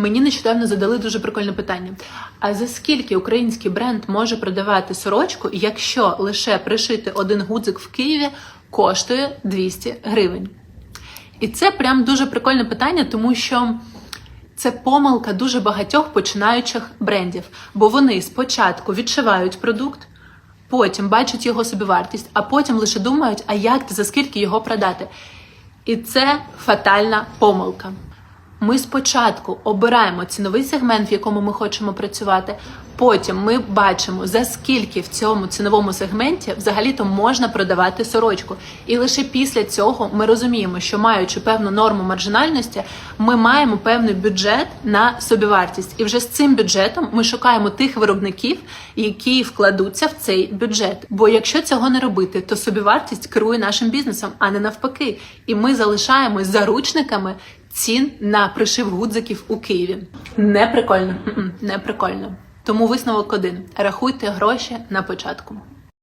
Мені нещодавно задали дуже прикольне питання. А за скільки український бренд може продавати сорочку, якщо лише пришити один гудзик в Києві коштує 200 гривень? І це прям дуже прикольне питання, тому що це помилка дуже багатьох починаючих брендів, бо вони спочатку відшивають продукт, потім бачать його собівартість, а потім лише думають, а як та за скільки його продати. І це фатальна помилка. Ми спочатку обираємо ціновий сегмент, в якому ми хочемо працювати. Потім ми бачимо, за скільки в цьому ціновому сегменті взагалі-то можна продавати сорочку. І лише після цього ми розуміємо, що маючи певну норму маржинальності, ми маємо певний бюджет на собівартість. І вже з цим бюджетом ми шукаємо тих виробників, які вкладуться в цей бюджет. Бо якщо цього не робити, то собівартість керує нашим бізнесом, а не навпаки. І ми залишаємось заручниками цін на пришив гудзиків у Києві. Не прикольно, не прикольно. Тому висновок один: рахуйте гроші на початку.